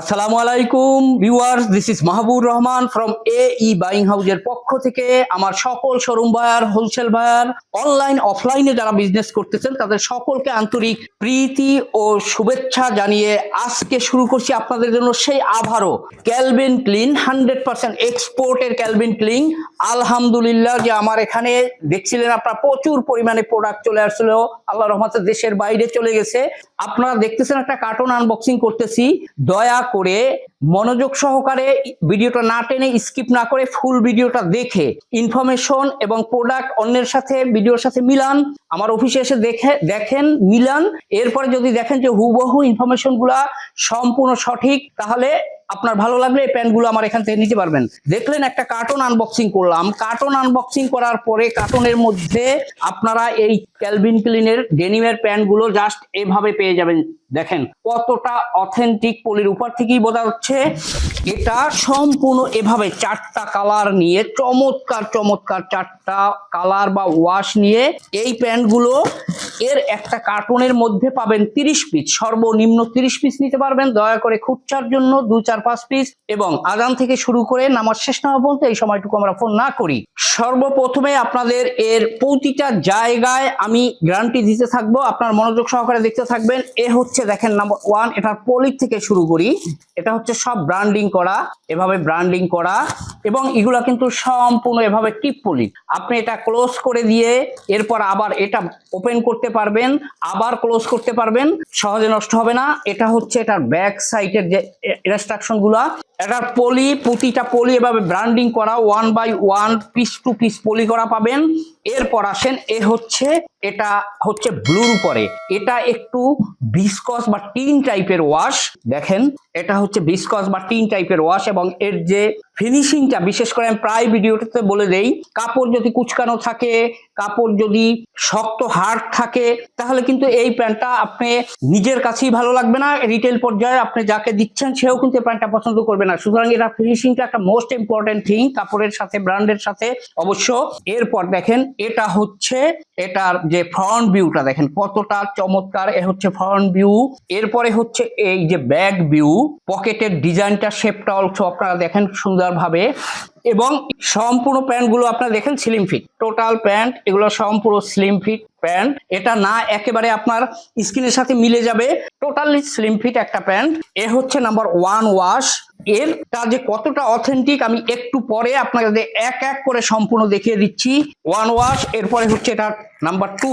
আসসালামু আলাইকুম viewers this is Mahbub Rahman from A E buying হাউজের পক্ষ থেকে আমার সকল showroom buyer wholesale buyer online অফলাইনে যারা বিজনেস করতেছেন, তাদের সকলকে আন্তরিক প্রীতি ও শুভেচ্ছা জানিয়ে আজকে শুরু করছি আপনাদের জন্য সেই আভারও ক্যালভিন ক্লিন হান্ড্রেড পার্সেন্ট এক্সপোর্টের ক্যালভিন ক্লিন আলহামদুলিল্লাহ যে আমার এখানে দেখছিলেন আপনারা প্রচুর পরিমাণে প্রোডাক্ট চলে আসছিল আল্লাহ রহমতে দেশের বাইরে চলে গেছে। আপনারা দেখতেছেন একটা কার্টুন আনবক্সিং করতেছি। দয়া করে মনোযোগ সহকারে ভিডিওটা না টেনে স্কিপ না করে ফুল ভিডিওটা দেখে ইনফরমেশন এবং প্রোডাক্ট অন্যের সাথে, ভিডিওর সাথে মিলান। আমার অফিসে এসে দেখে, দেখেন, মিলান। এরপরে যদি দেখেন যে হুবহু ইনফরমেশনগুলা সম্পূর্ণ সঠিক, তাহলে আপনার ভালো লাগলে এই প্যান্টগুলো আমার এখান থেকে নিতে পারবেন। দেখলেন একটা কার্টুন আনবক্সিং করলাম। কার্টুন আনবক্সিং করার পরে কার্টুনের মধ্যে আপনারা এই ক্যালভিন ক্লিনের ডেনিমের প্যান্টগুলো জাস্ট এভাবে পেয়ে যাবেন। দেখেন কতটা অথেন্টিক পলির উপর থেকেই বোঝা যাচ্ছে। এটা সম্পূর্ণ এভাবে চারটা কালার নিয়ে, চমৎকার চমৎকার চারটা কালার বা ওয়াশ নিয়ে এই প্যান্টগুলো এর একটা কার্টনের মধ্যে পাবেন তিরিশ পিস সর্বনিম্ন তিরিশ পিস নিতে পারবেন। দয়া করে খুচরার জন্য দু চার পাঁচ পিস এবং আগাম থেকে শুরু করে নামাজ শেষ না হওয়া বলতে এই সময়টুকু আমরা ফোন না করি। সর্বপ্রথমে আপনাদের এর প্রতিটা জায়গায় আমি গ্যারান্টি দিতে থাকব, আপনার মনোযোগ সহকারে দেখতে থাকবেন। এ হচ্ছে দেখেন নাম্বার ওয়ান এটার পলিক থেকে শুরু করি। এটা হচ্ছে সব ব্র্যান্ডিং করা, এভাবে ব্র্যান্ডিং করা এবং এগুলা কিন্তু সম্পূর্ণ এভাবে টিপ পলি আপনি এটা ক্লোজ করে দিয়ে এরপর আবার এটা ওপেন করতে পারবেন, আবার ক্লোজ করতে পারবেন, সহজে নষ্ট হবে না। এটা হচ্ছে এটার ব্যাক সাইডের যে ইনস্ট্রাকশন গুলা এটার পলি, প্রতিটা পলি এভাবে ব্র্যান্ডিং করা one by one piece two piece poly করা পাবেন। এরপর আসেন, এ হচ্ছে, এটা হচ্ছে ব্লুর উপরে। এটা একটু বিসকস বা টিন টাইপের ওয়াশ দেখেন, এটা হচ্ছে বিসকস বা টিন টাইপের ওয়াশ এবং এর যে ফিনিশিংটা বিশেষ করে আমি প্রায় ভিডিওটাতে বলে দেই, কাপড় যদি কুচকানো থাকে, কাপড় যদি শক্ত হার্ড থাকে, তাহলে কিন্তু এই প্যান্টটা আপনি নিজের কাছেই ভালো লাগবে না। রিটেল পর্যায়ে আপনি যাকে দিচ্ছেন, সেও কিন্তু প্যান্টটা পছন্দ করবে না। সুতরাং এটা ফিনিশিংটা একটা মোস্ট ইম্পর্টেন্ট থিং কাপড়ের সাথে ব্র্যান্ডের সাথে অবশ্য। এরপর দেখেন এটা হচ্ছে এটার যে ফ্রন্ট ভিউটা দেখেন কতটা চমৎকার, এ হচ্ছে ফ্রন্ট ভিউ এরপরে হচ্ছে এই যে ব্যাক ভিউ পকেটের ডিজাইনটা শেপটা অল্প আপনারা দেখেন সুন্দরভাবে, এবং সম্পূর্ণ প্যান্টগুলো আপনারা দেখেন স্লিম ফিট টোটাল প্যান্ট, এগুলো সম্পূর্ণ স্লিম ফিট প্যান্ট, এটা না একেবারে আপনার স্কিনের সাথে মিলে যাবে টোটালি স্লিম ফিট একটা প্যান্ট, এ হচ্ছে নাম্বার ওয়ান ওয়াশ এরটা কাজে কতটা অথেন্টিক আমি একটু পরে আপনাদের এক এক করে সম্পূর্ণ দেখিয়ে দিচ্ছি। ওয়ান ওয়াশ এরপরে হচ্ছে এটা নাম্বার টু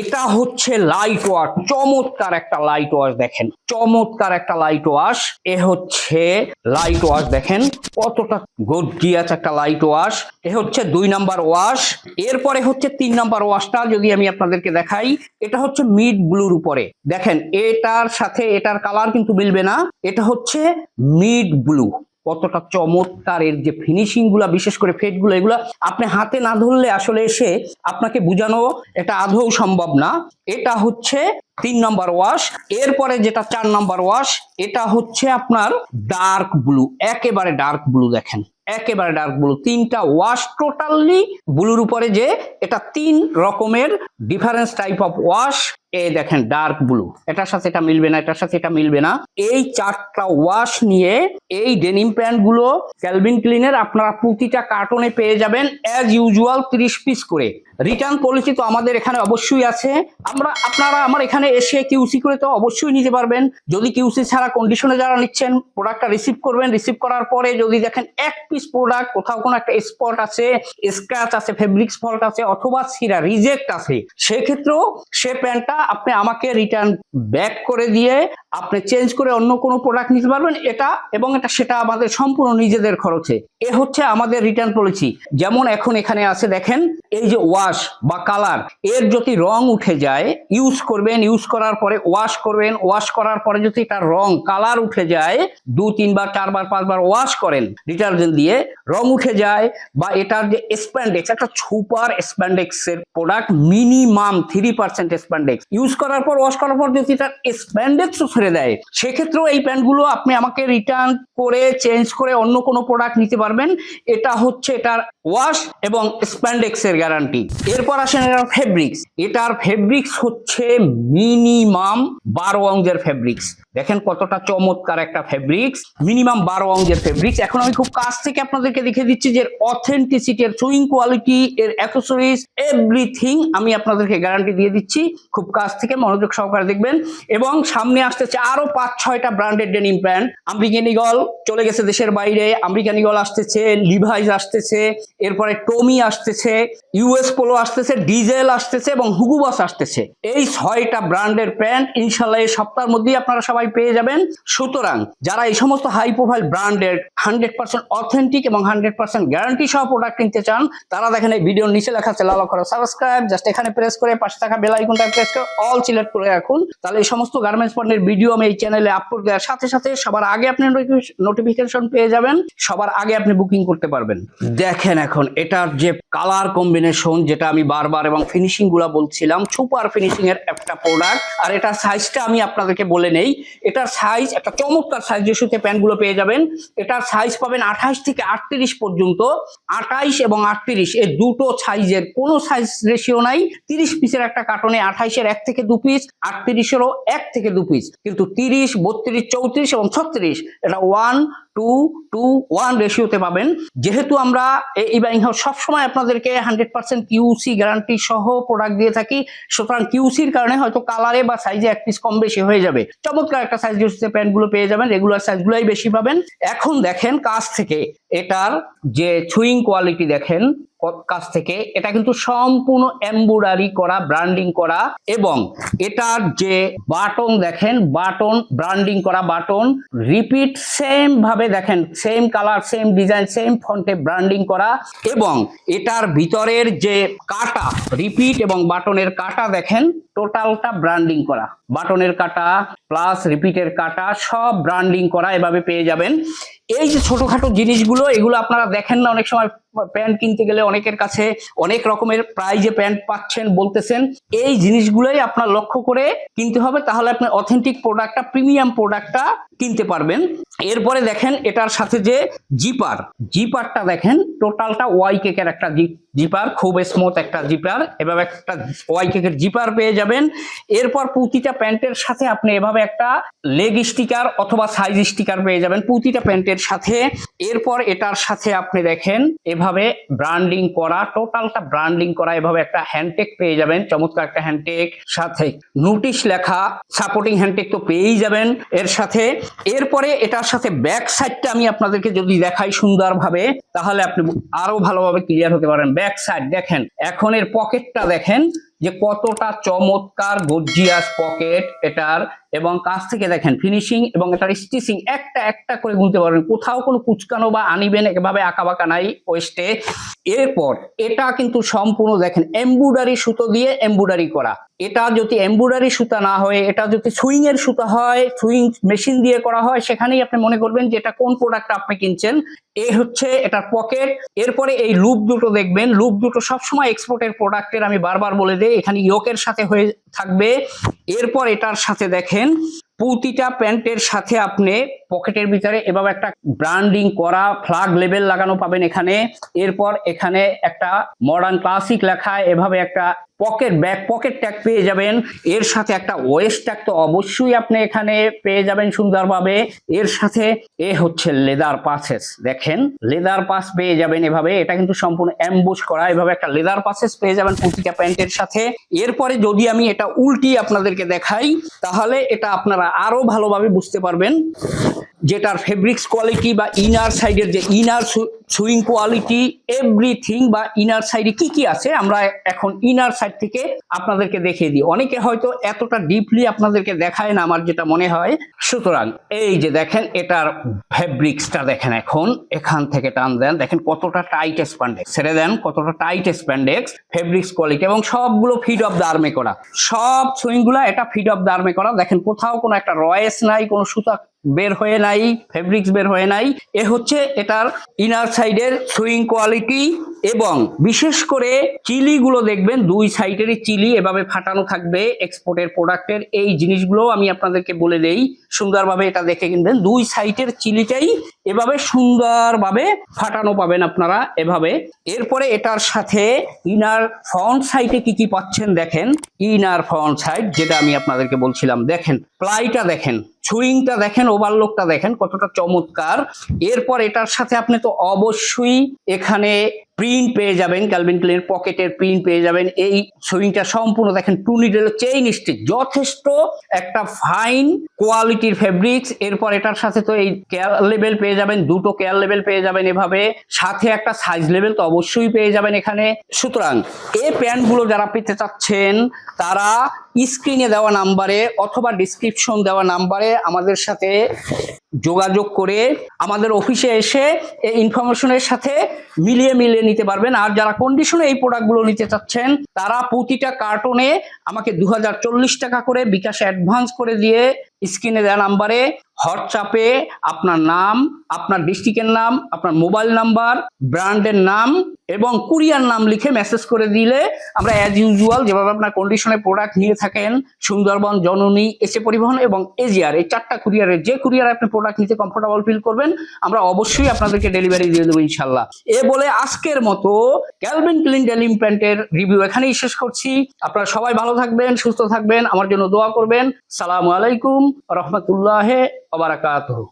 এটা হচ্ছে লাইট ওয়াশ চমৎকার একটা লাইট ওয়াশ দেখেন। চমৎকার একটা লাইট ওয়াশ এ হচ্ছে লাইট ওয়াশ দেখেন, কতটা গর্জিয়াস একটা লাইট ওয়াশ এ হচ্ছে দুই নাম্বার ওয়াশ এরপরে হচ্ছে তিন নাম্বার ওয়াশটা যদি আমি আপনাদেরকে দেখাই, এটা হচ্ছে মিড ব্লুর উপরে। দেখেন, এটার সাথে এটার কালার কিন্তু মিলবে না, এটা হচ্ছে মিড ব্লু কতটা চমৎকার এর যে ফিনিশিংগুলা, বিশেষ করে ফেটগুলো, এগুলো আপনি হাতে না ধরলে আসলে এসে আপনাকে বোঝানো এটা আদৌ সম্ভব না। এটা হচ্ছে তিন নম্বর ওয়াশ এরপরে যেটা চার নম্বর ওয়াশ এটা হচ্ছে আপনার ডার্ক ব্লু একেবারে ডার্ক ব্লু দেখেন, একেবারে ডার্ক ব্লু তিনটা ওয়াশ টোটালি ব্লুর উপরে যে এটা তিন রকমের ডিফারেন্স টাইপ অফ ওয়াশ এই দেখেন ডার্ক ব্লু এটার সাথে এটা মিলবে না, এটার সাথে এটা মিলবে না। এই চারটা ওয়াশ নিয়ে এই ডেনিম প্যান্টগুলো ক্যালভিন ক্লিনের আপনারা প্রতিটা কার্টনে পেয়ে যাবেন অ্যাজ ইউজুয়াল তিরিশ পিস করে। রিটার্ন পলিসি তো আমাদের এখানে অবশ্যই আছে। আমরা, আপনারা আমার এখানে এসে কিউসি করে তো অবশ্যই নিতে পারবেন। যদি কিউসি ছাড়া কন্ডিশনে যারা নিচ্ছেন প্রোডাক্টটা রিসিভ করবেন। রিসিভ করার পরে যদি দেখেন এক পিস প্রোডাক্ট কোথাও কোনো একটা স্পট আছে স্ক্র্যাচ আছে ফেব্রিক স্পট আছে, অথবা সিরা রিজেক্ট আছে, সেক্ষেত্রেও সে প্যান্টটা আপনি আমাকে রিটার্ন ব্যাক করে দিয়ে আপনি চেঞ্জ করে অন্য কোনো প্রোডাক্ট নিতে পারবেন, এটা এবং এটা সেটা আমাদের সম্পূর্ণ নিজেদের খরচে। এ হচ্ছে আমাদের রিটার্ন পলিসি যেমন এখন এখানে আছে, দেখেন, এই যে ওয়াশ বা কালারের যদি রং উঠে যায় ইউজ করবেন ইউজ করার পরে ওয়াশ করবেন ওয়াশ করার পরে যদি এটা রং কালার উঠে যায়, দু, তিনবার, চারবার, পাঁচবার ওয়াশ করেন ডিটারজেন্ট দিয়ে, রং উঠে যায় বা এটার যে স্প্যান্ডেক্স একটা সুপার স্প্যান্ডেক্স এর product minimum three percent spandex use করার পর ওয়াশ করার পর যদি তার স্প্যান্ডেক্সও ছেড়ে দেয়, সেক্ষেত্রেও এই প্যান্টগুলো আপনি আমাকে রিটার্ন করে চেঞ্জ করে অন্য কোনো প্রোডাক্ট নিতে পারবেন। এটা হচ্ছে এটার ওয়াশ এবং স্প্যান্ডেক্স এর গ্যারান্টি এরপর আসেন এটার ফেব্রিক্স এটার ফেব্রিক্স হচ্ছে মিনিমাম বারো অঙ্গের ফেব্রিক্স দেখেন কতটা চমৎকার একটা ফেব্রিক্স মিনিমাম বারো অঙ্গের ফেব্রিক্স এখন আমি খুব কাছ থেকে আপনাদেরকে দেখে দিচ্ছি যে অথেন্টিসিটি এর সুইং কোয়ালিটি এর অ্যাক্সেসরিজ এভরিথিং আমি আপনাদেরকে গ্যারান্টি দিয়ে দিচ্ছি। খুব কাছ থেকে মনোযোগ সহকারে দেখবেন। এবং সামনে আসতেছে আরও পাঁচ, ছয়টা branded denim pant American Eagle চলে গেছে দেশের বাইরে। আমেরিকান ইগল আসতেছে লিভাইজ আসতেছে, এরপরে টমি আসতেছে ইউএস পোলো আসতেছে ডিজেল আসতেছে এবং হুগুবাস আসতেছে। এই ছয়টা ব্র্যান্ডের প্যান্ট ইনশাল্লাহ এই সপ্তাহের মধ্যেই আপনারা সবাই পেয়ে যাবেন। সুতরাং যারা এই সমস্ত হাই প্রোফাইল ব্র্যান্ডের হান্ড্রেড পার্সেন্ট অথেন্টিক এবং হান্ড্রেড পার্সেন্ট গ্যারান্টি সহ প্রোডাক্ট কিনতে চান, তারা দেখেন এই ভিডিওর নিচে লেখা আছে, লাল করে সাবস্ক্রাইব জাস্ট এখানে প্রেস করে পাশে থাকা বেল প্রেস করে অল সিলেক্ট করে রাখুন। তাহলে এই সমস্ত গার্মেন্টস পণ্যের ভিডিও আমি এই চ্যানেলে আপলোড দেওয়ার সাথে সাথে সবার আগে আপনি নোটিফিকেশন পেয়ে যাবেন, সবার আগে আপনি বুকিং করতে পারবেন। দেখেন এখন, এটার যে কালার কম্বিনেশন যেটা আমি বারবার এবং ফিনিশিংগুলা বলছিলাম সুপার ফিনিশিং এর একটা প্রোডাক্ট আর এটার সাইজটা আমি আপনাদেরকে বলে নেই। এটার সাইজ একটা চমৎকার সাইজ রেশুতে প্যান্টগুলো পেয়ে যাবেন, এটার সাইজ পাবেন আঠাশ থেকে আটত্রিশ পর্যন্ত। আঠাইশ এবং আটত্রিশ এই দুটো সাইজের কোনো সাইজ রেশিও নাই। তিরিশ পিসের একটা কার্টনে আঠাইশের এক থেকে দু পিস আটত্রিশেরও এক থেকে দু পিস কিন্তু তিরিশ, বত্রিশ, চৌত্রিশ এবং ছত্রিশ, এটা ওয়ান টু টু ওয়ান রেশিওতে পাবেন। যেহেতু আমরা এই বাইং হাউস সবসময় আপনাদেরকে হান্ড্রেড পার্সেন্ট কিউসি গ্যারান্টি সহ প্রোডাক্ট দিয়ে থাকি, সুতরাং কিউসির কারণে হয়তো কালারে বা সাইজে এক পিস কম বেশি হয়ে যাবে। চমৎকার একটা সাইজ প্যান্টগুলো পেয়ে যাবেন রেগুলার সাইজগুলোই বেশি পাবেন। এখন দেখেন কাছ থেকে এটার যে ছুইং কোয়ালিটি দেখেন কাছ থেকে, এটা কিন্তু সম্পূর্ণ এম্বুডারি করা ব্র্যান্ডিং করা এবং এটার যে বাটন দেখেন বাটন ব্র্যান্ডিং করা বাটন রিপিট সেম ভাবে দেখেন same colour same design same ফন্টে ব্র্যান্ডিং করা এবং এটার ভিতরের যে কাটা রিপিট এবং বাটনের কাটা দেখেন টোটালটা ব্র্যান্ডিং করা। বাটনের কাটা, প্লাস রিপিটের কাটা, সব ব্র্যান্ডিং করা এভাবে পেয়ে যাবেন। এই যে ছোটখাটো জিনিসগুলো, এগুলো আপনারা দেখেন না, অনেক সময় প্যান্ট কিনতে গেলে অনেকের কাছে অনেক রকমের প্রাইজে প্যান্ট পাচ্ছেন বলতেছেন। এই জিনিসগুলোই আপনার লক্ষ্য করে কিনতে হবে, তাহলে আপনি অথেন্টিক প্রোডাক্টটা, প্রিমিয়াম প্রোডাক্টটা কিনতে পারবেন। এরপরে দেখেন, এটার সাথে যে জিপার, জিপারটা দেখেন, টোটালটা ওয়াই কেকের একটা জিপার, খুব স্মুথ একটা জিপার, এভাবে একটা ওয়াই কেকের জিপার পেয়ে যাবেন। এরপর প্রতিটা প্যান্টের সাথে আপনি এভাবে একটা লেগ স্টিকার অথবা সাইজ স্টিকার পেয়ে যাবেন প্রতিটা প্যান্টের সাথে। এরপর এটার সাথে আপনি দেখেন এভাবে ব্র্যান্ডিং করা টোটালটা ব্র্যান্ডিং করা, এভাবে একটা হ্যান্ডটেক পেয়ে যাবেন, চমৎকার একটা হ্যান্ডটেক সাথে নোটিশ লেখা সাপোর্টিং হ্যান্ডটেক তো পেয়েই যাবেন এর সাথে। এরপরে এটার সাথে ব্যাক সাইডটা আমি আপনাদেরকে যদি দেখাই সুন্দরভাবে, তাহলে আপনি আরও ভালোভাবে ক্লিয়ার হতে পারেন। ব্যাক সাইড দেখেন এখন এর পকেটটা দেখেন যে কতটা চমৎকার গর্জিয়াস পকেট এটার এবং কাছ থেকে দেখেন ফিনিশিং এবং এটার স্টিচিং একটা একটা করে গুনতে পারবেন। কোথাও কোনো কুচকানো বা আনিবেন এভাবে আঁকা বাঁকা নাই ওয়েস্টে এরপর এটা কিন্তু সম্পূর্ণ দেখেন এম্বুডারি সুতো দিয়ে এম্বুডারি করা। এটা যদি এম্বুডারি সুতা না হয়, এটা যদি সুইং এর সুতা হয়, সুইং মেশিন দিয়ে করা হয়, সেখানেই আপনি মনে করবেন যে এটা কোন প্রোডাক্ট আপনি কিনছেন। এ হচ্ছে এটার পকেট এরপরে এই লুপ দুটো দেখবেন। লুপ দুটো সবসময় এক্সপোর্টের প্রোডাক্টের আমি বারবার বলে দিই। এখানে ইয়োকের সাথে হয়ে থাকবে। এরপর এটার সাথে দেখেন, প্রতিটা প্যান্টের সাথে আপনি পকেটের ভিতরে এভাবে একটা ব্র্যান্ডিং করা ফ্লাগ লেবেল লাগানো পাবেন এখানে। এরপর এখানে একটা মডার্ন ক্লাসিক লেখা, এভাবে একটা পকেট ব্যাক পকেট ট্যাগ পেয়ে যাবেন। এর সাথে একটা ওয়েস্ট ট্যাগ তো অবশ্যই আপনি এখানে পেয়ে যাবেন সুন্দরভাবে। এর সাথে এ হচ্ছে লেদার পাসেস দেখেন লেদার পাস পেয়ে যাবেন এভাবে। এটা কিন্তু সম্পূর্ণ অ্যাম্বুশ করা। এভাবে একটা লেদার পাসেস পেয়ে যাবেন প্রতিটা প্যান্টের সাথে। এরপরে যদি আমি এটা উল্টি আপনাদেরকে দেখাই, তাহলে এটা আপনারা আরও ভালোভাবে বুঝতে পারবেন। যেটার ফেব্রিক্স কোয়ালিটি বা ইনার সাইডের যে ইনার সুইং কোয়ালিটি এভরিথিং বা ইনার সাইডে কি কি আছে, আমরা এখন ইনার সাইড থেকে আপনাদেরকে দেখিয়ে দিই। অনেকে হয়তো এতটা ডিপলি আপনাদেরকে দেখায় না, আমার যেটা মনে হয়। সুতরাং, এই যে দেখেন, এটার ফেব্রিক্সটা দেখেন এখন। এখান থেকে টান দেন। দেখেন কতটা টাইট স্প্যান্ডেক্স ছেড়ে দেন, কতটা টাইট স্প্যান্ডেক্স ফেব্রিক্স কোয়ালিটি এবং সবগুলো ফিড অফ দ্য আর্মে করা। সব সুইংগুলো এটা ফিড অফ দ্য আর্মে করা। দেখেন কোথাও কোনো একটা রয়েস নাই, কোনো সুতা বের হয়ে নাই ফেব্রিক্স বের হয়ে নাই। এ হচ্ছে এটার ইনার সাইডের সুইং কোয়ালিটি এবং বিশেষ করে চিলিগুলো দেখবেন, দুই সাইডেরই চিলি এভাবে ফাটানো থাকবে এক্সপোর্টের প্রোডাক্টের এই জিনিসগুলো আমি আপনাদেরকে বলে দেই, সুন্দরভাবে এটা দেখে কিনবেন। দুই সাইডের চিলিটাই এভাবে সুন্দরভাবে ফাটানো পাবেন আপনারা এভাবে। এরপরে এটার সাথে ইনার ফ্রন্ট সাইডে কি কি পাচ্ছেন দেখেন। ইনার ফ্রন্ট সাইড যেটা আমি আপনাদেরকে বলছিলাম, দেখেন, প্লাইটা দেখেন। সুইংটা দেখেন ওভারলোকটা দেখেন কতটা চমৎকার। এরপর এটার সাথে আপনি তো অবশ্যই এখানে প্রিন্ট পেয়ে যাবেন ক্যালভিন ক্লিন পকেটের প্রিন্ট পেয়ে যাবেন। এই সুইংটা সম্পূর্ণ দেখেন টু নিডেল চেইন স্টিচ যথেষ্ট একটা ফাইন কোয়ালিটির ফেব্রিক্স এরপর এটার সাথে তো এই কেয়ার লেভেল পেয়ে যাবেন, দুটো কেয়ার লেভেল পেয়ে যাবেন এভাবে। সাথে একটা সাইজ লেভেল তো অবশ্যই পেয়ে যাবেন এখানে। সুতরাং এই প্যান্টগুলো যারা পেতে চাচ্ছেন, তারা স্ক্রিনে দেওয়া নাম্বারে অথবা ডিসক্রিপশন দেওয়া নাম্বারে আমাদের সাথে যোগাযোগ করে আমাদের অফিসে এসে এই ইনফরমেশনের সাথে মিলিয়ে মিলিয়ে নিতে পারবেন। আর যারা কন্ডিশনে এই প্রোডাক্টগুলো নিতে চাচ্ছেন, তারা প্রতিটা কার্টনে আমাকে দু হাজার চল্লিশ টাকা করে বিকাশে অ্যাডভান্স করে দিয়ে স্ক্রিনে দেওয়া নাম্বারে, হোয়াটসঅ্যাপে আপনার নাম, আপনার ডিস্ট্রিক্টের নাম, আপনার মোবাইল নাম্বার, ব্র্যান্ডের নাম এবং কুরিয়ার নাম লিখে মেসেজ করে দিলে আমরা অ্যাজ ইউজুয়াল যেভাবে আপনার কন্ডিশনে প্রোডাক্ট নিয়ে থাকেন, সুন্দরবন, জননী এসে পরিবহন এবং এজিআর, এই চারটা কুরিয়ারের যে কুরিয়ার আপনি প্রোডাক্ট নিতে কমফোর্টেবল ফিল করবেন, আমরা অবশ্যই আপনাদেরকে ডেলিভারি দিয়ে দেবো ইনশাল্লাহ এ বলে আজকের মতো ক্যালভিন ক্লিন ডেলিম প্যান্টের রিভিউ এখানেই শেষ করছি। আপনারা সবাই ভালো থাকবেন, সুস্থ থাকবেন, আমার জন্য দোয়া করবেন। সালামু আলাইকুম। রহমতুল্লাহ ওবারাকাতুহু।